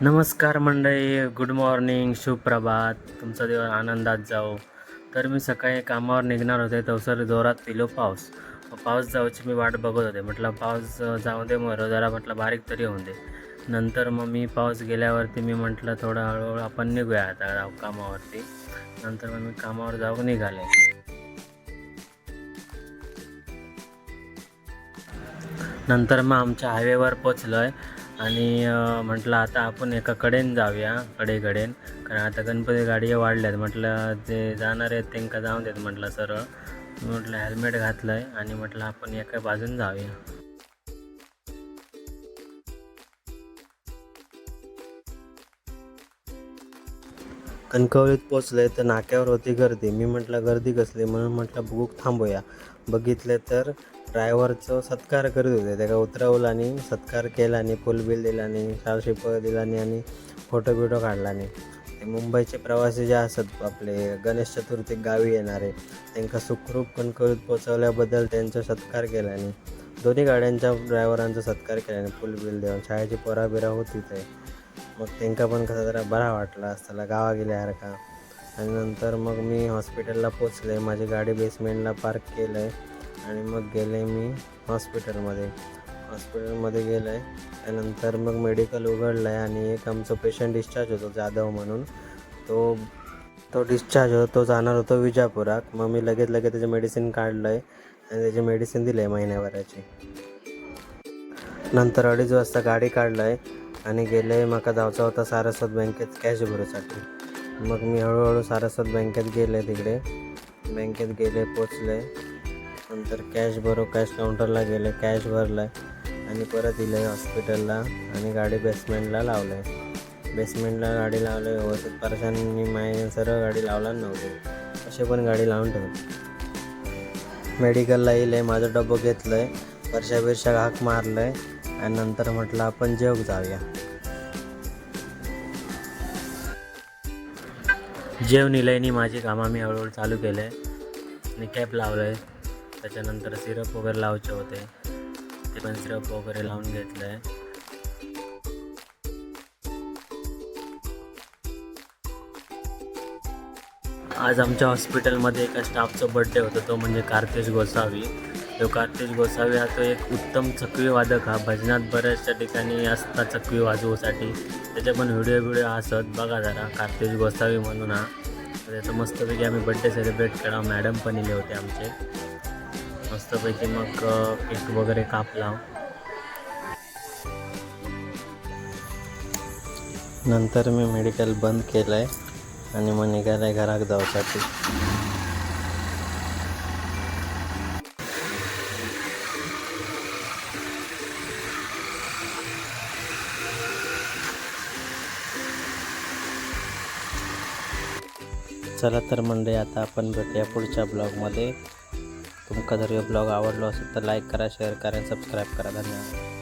नमस्कार मंडळी good morning सुप्रभात. तुमचा दिवस आनंदात जाओ तर मी सकाळी कामावर निघणार होते तवसर जोरात पिलो पाऊस. पाऊस जाऊची मी वाट बघत होते. म्हटलं पाऊस जाऊ दे मग जरा म्हटलं बारीक तरी होऊन दे. नंतर मग मी पाऊस गेल्यावरती मी म्हटलं थोडं हळूहळू आपण निघूया आता जाऊ कामावरती. नंतर मग मी कामावर जाऊ निघाले. नंतर मग आमच्या हायवेवर पोचलो आहे आणि म्हटलं आता आपण एका कडेन जाऊया कडेकडेन कारण आता गणपती गाड्या वाढल्यात. म्हटलं जे जाणार आहेत त्यांना जाऊन देत म्हटलं सरळ मी म्हटलं हेल्मेट घातलं आहे आणि म्हटलं आपण एका बाजून जाऊया. कणकवलीत पोचले तर नाक्यावर होती गर्दी. मी म्हटलं गर्दी कसली? म्हणून म्हटलं बुक थांबूया. बघितले तर ड्रायव्हरचं सत्कार करीत होते. त्याला उतरवलं आणि सत्कार केला आणि फुल बिल दिला आणि शाल दिला आणि फोटो बिटो काढला आणि ते मुंबईचे प्रवासी जे असत आपले गणेश चतुर्थी गावी येणारे त्यांना सुखरूप कणकवलीत पोचवल्याबद्दल त्यांचा सत्कार केला आणि दोन्ही गाड्यांच्या ड्रायव्हरांचा सत्कार केला आणि फुल बिल देऊन. शाळेची पोराबिरा होती ते मग त्यांका पण कसा जरा बरा वाटला असताना गावा गेल्यासारखा आणि नंतर मग मी हॉस्पिटलला पोचले माझी गाडी बेसमेंटला पार्क केलं आहे आणि मग गेले मी हॉस्पिटलमध्ये. हॉस्पिटलमध्ये गेलं आहे त्यानंतर मग मेडिकल उघडलं आहे आणि एक आमचं पेशंट डिस्चार्ज होतो जाधव म्हणून. तो तो डिस्चार्ज होतो तो जाणार होतो विजापुरात. मग मी लगेच लगेच त्याचे मेडिसिन काढलं आहे आणि त्याची मेडिसिन दिली आहे महिन्याभराची. नंतर अडीच वाजता गाडी काढलं आहे आणि गेले म्हाका जावचा होता सारस्वत बँकेत कॅश भरूसाठी. मग मी हळूहळू सारस्वत बँकेत गेले तिकडे. बँकेत गेले पोचले. नंतर कॅश भरो कॅश काउंटरला गेले कॅश भरलं आणि परत दिलं हॉस्पिटलला आणि गाडी बेसमेंटला लावलं आहे बेसमेंटला गाडी लावलं व्यवस्थित. परशांनी माय सरळ गाडी लावला नव्हती. असे पण गाडी लावून ठेवली. मेडिकलला येईल आहे माझं डब्बं घेतलं आहे परशा बिरशा हाक मारलं आहे आणि नंतर म्हटलं आपण जेवक जाऊया. जेव आणि माझी कामं मी हळूहळू चालू केलं. आहे आणि कॅप लावलं आहे त्याच्यानंतर सिरप वगैरे लावायचे होते. ते पण सिरप वगैरे लावून घेतलं आहे आज आमच्या हॉस्पिटलमध्ये एका स्टाफचा बड्डे होता. तो म्हणजे कार्तेश गोसावी. तो कार्तेश गोसावी हा तो एक उत्तम चकवी वादक हा. भजनात बऱ्याचशा ठिकाणी असतात चकवी वाजवूसाठी. त्याचे पण व्हिडिओ व्हिडिओ असत. बघा जरा कार्तेश गोसावी म्हणून हा. त्याचं मस्तपैकी आम्ही बड्डे सेलिब्रेट केला. मॅडम पण इले होते आमचे. मस्तपैकी मग पीठ वगैरे कापला. नंतर मी मेडिकल बंद केलं आहे आणि मग निघालं आहे घरात जाऊसाठी. चला तर मंडळी आता आपण भेटूया पुढच्या ब्लॉगमध्ये. तुमका जर हे ब्लॉग आवडलो असेल तर लाईक करा शेअर करा सबस्क्राईब करा. धन्यवाद.